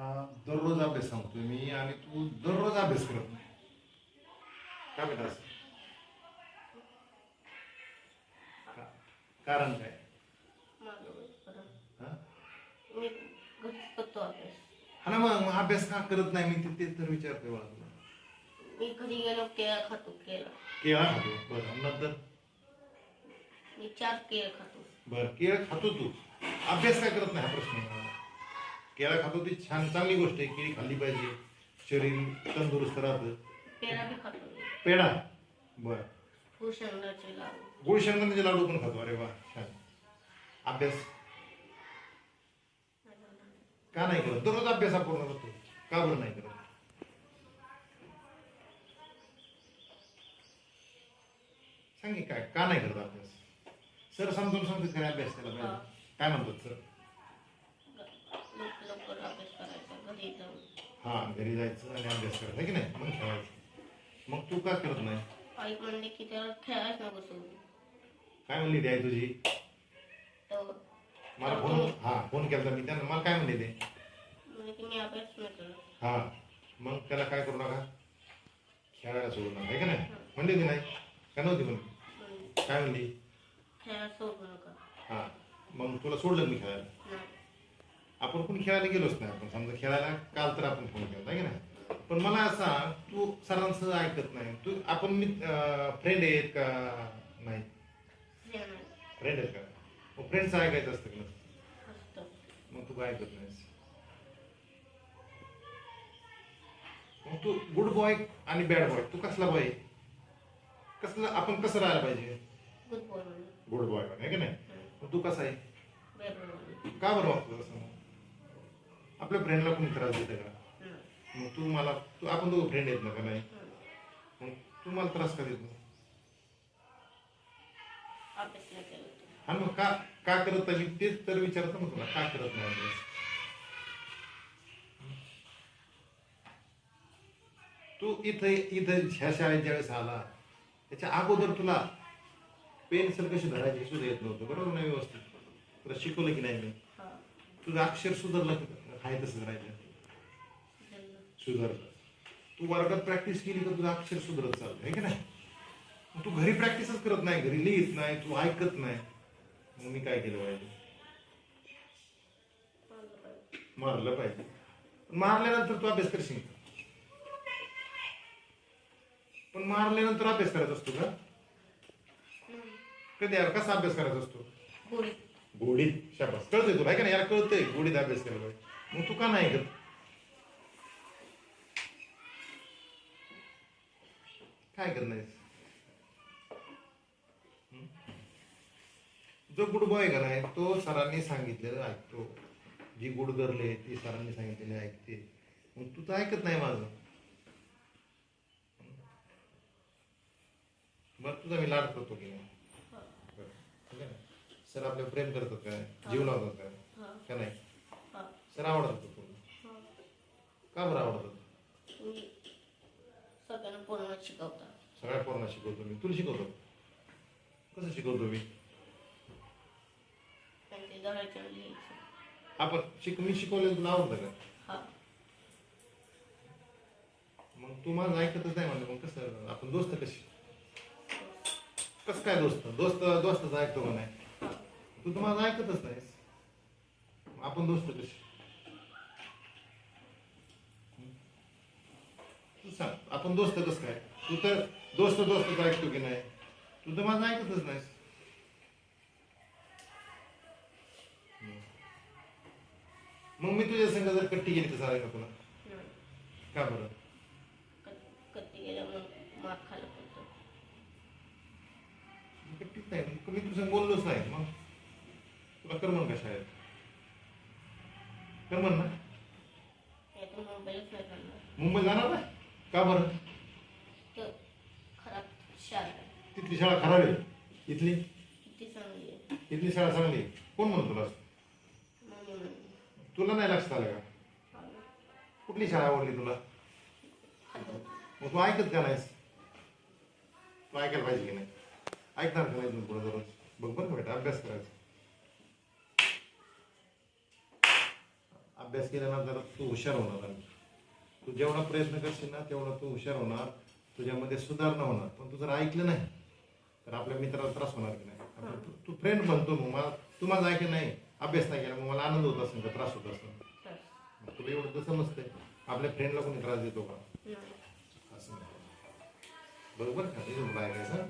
दररोज अभ्यास सांगतोय मी आणि तू दररोज अभ्यास करत नाही. का बेटा कारण काय. हा? ना मग अभ्यास का करत नाही? मी ते- तर विचारतोय मला तुला. मी घरी गेलो केळा खातो केळा. केळा खातो? बरं नंतर? मी चार केळ खातो. बरं केळं खातो तू. अभ्यास काय करत नाही हा प्रश्न. केळं खातो ती छान चांगली गोष्ट आहे. केळी खाल्ली पाहिजे. शरीर तंदुरुस्त राहतं. पेढा बी खातो. मी पेढा? बरं. भूषणाचे लाडू. गुळ शेंगदाण्याचे लाडू पण खातो. अरे वा छान. अभ्यास. का नाही करत? दररोज अभ्यास पूर्ण करतो. का बरं नाही करत? सांग काय? का नाही करत अभ्यास? सर समजून सांगतात काय अभ्यास केला पाहिजे. काय म्हणतात सर लवकर लवकर अभ्यास करायचा घरी जाऊन हा घरी जायचं आणि अभ्यास करायचा की नाही? मग खेळायचं. मग तू का करत नाही? आई म्हणले की त्याला खेळायच नको सोडून काय म्हणली ती आई तुझी? तर मला फोन हा फोन केला मी त्यांना. मला काय म्हणले ते? की मी अभ्यास नाही करत. हा मग त्याला काय करू नका? खेळायला सोडू नका आहे का नाही? म्हणली ती नाही. का नव्हती म्हणली? काय म्हणली? खेळायला सोडू नका. हा मग तुला सोडलं मी खेळायला? नाही. आपण कोणी खेळायला गेलोच नाही आपण. समजा खेळायला काल तर आपण फोन केला का नाही? पण मला असं सांग तू सरांचं ऐकत नाही. तू आपण मी फ्रेंड आहेत का नाही? फ्रेंड आहेत का? मग फ्रेंडचं ऐकायचं असतं का? मग तू काय ऐकत नाहीस? मग तू गुड बॉय आणि बॅड बॉय तू कसला बॉय कसला आपण कसं राहायला पाहिजे? गुड बॉय आहे का नाही? मग तू कसा आहे? का बरं वागतो असं आपल्या फ्रेंडला कोणी त्रास देतं का. मग तू मला तू आपण दोघं फ्रेंड आहेत ना का नाही. मग तू मला त्रास का देत नाही? केला. हा मग का का करत नाही? तेच तर विचारतो ना तुला का करत नाही? अभ्यास तू इथं इथं ह्या शाळेत ज्यावेळेस आला त्याच्या अगोदर तुला पेन्सिल कशी धरायची हे सुद्धा येत नव्हतं बरोबर नाही व्यवस्थित? तुला शिकवलं की नाही? मी हा. तुझं अक्षर सुधारलं की आहे तसंच राहिलं. सुधारलं तू वर्गात प्रॅक्टिस केली तर तुझं अक्षर सुधारत चालतं आहे की नाही? तू घरी प्रॅक्टिसच करत नाही घरी लिहित नाही तू ऐकत नाही. मग मी काय केलं पाहिजे. मारलं पाहिजे. मारल्यानंतर तू अभ्यास करशील का? पण मारल्यानंतर अभ्यास करायचा असतो का. कधी यार कसा अभ्यास करायचा असतो? गोडीत शाबास. कळतंय तुला आहे का नाही? यार कळतंय गोडीत अभ्यास केला पाहिजे. मग तू का नाही ऐकत काय करत नाहीस? जो गुड बॉय का नाही तो सरांनी सांगितलेलं ऐकतो जी गुड गर्ल आहे ती सरांनी सांगितलेली ऐकते मग तू तर ऐकत नाही माझं बरं तुझा मी लाड करतो की नाही? सर आपले प्रेम करतात काय जीव लावतात काय हा. का नाही. सर आवडतात का तुला हा. का बरं आवडतात? तुम्ही सगळ्यांना पूर्ण शिकवता. सगळ्या पोरांना शिकवतो मी. तुला शिकवतो? कसं शिकवतो मी? आणि लिहायचं. आपण शिक मी शिकवलेलं तुला आवडतं का? हा. मग तू माझं ऐकतच नाही म्हणलं मग कसं आपण दोस्त कशी कसं काय दोस्त? दोस्त दोस्तच ऐकतो का नाही. तू तर माझं ऐकतच नाहीस. मग आपण दोस्त कशी तू सांग आपण दोस्त कसं काय तू तर दोस्त दोस्तच ऐकतो की नाही तू तर माझं ऐकतच नाहीस हं. मग मी तुझ्या संग जर कट्टी गेली तर चालेल का तुला नाही. का बरं मग मार खायला पडतो कट्टीच नाही मी तुझं बोललोच नाही मग तुला करमन का शाळेत करमन ना नाही मुंबई जाणार नाही का बरं? तर खराब शाळा. आहे. तिथली शाळा खराब आहे? इथली? किती चांगली आहे. इथली शाळा चांगली आहे. कोण म्हणतो तुला? म्हणून तुला नाही लक्षात आलं का. कुठली शाळा आवडली तुला. मग तू ऐकत का नाहीस? तू ऐकायला पाहिजे की नाही? ऐकणार का नाही तू पुढे दररोज? बघ बरं का बेटा अभ्यास करायचा. अभ्यास केल्यानंतर तू हुशार होणार. आहे तू जेवढा प्रयत्न करशील ना तेवढा तू हुशार होणार तुझ्यामध्ये सुधारणा होणार. पण तू जर ऐकलं नाही तर आपल्या मित्राला त्रास होणार की नाही? तू- फ्रेंड बनतो मग. मला तू माझं ऐकलं नाही अभ्यास नाही केला मग मला आनंद होत असेल का? त्रास होत असेल. तुला एवढं तर समजतंय आपल्या फ्रेंडला कोणी त्रास देतो का? असं. बरोबर का? तुझं ऐकायचं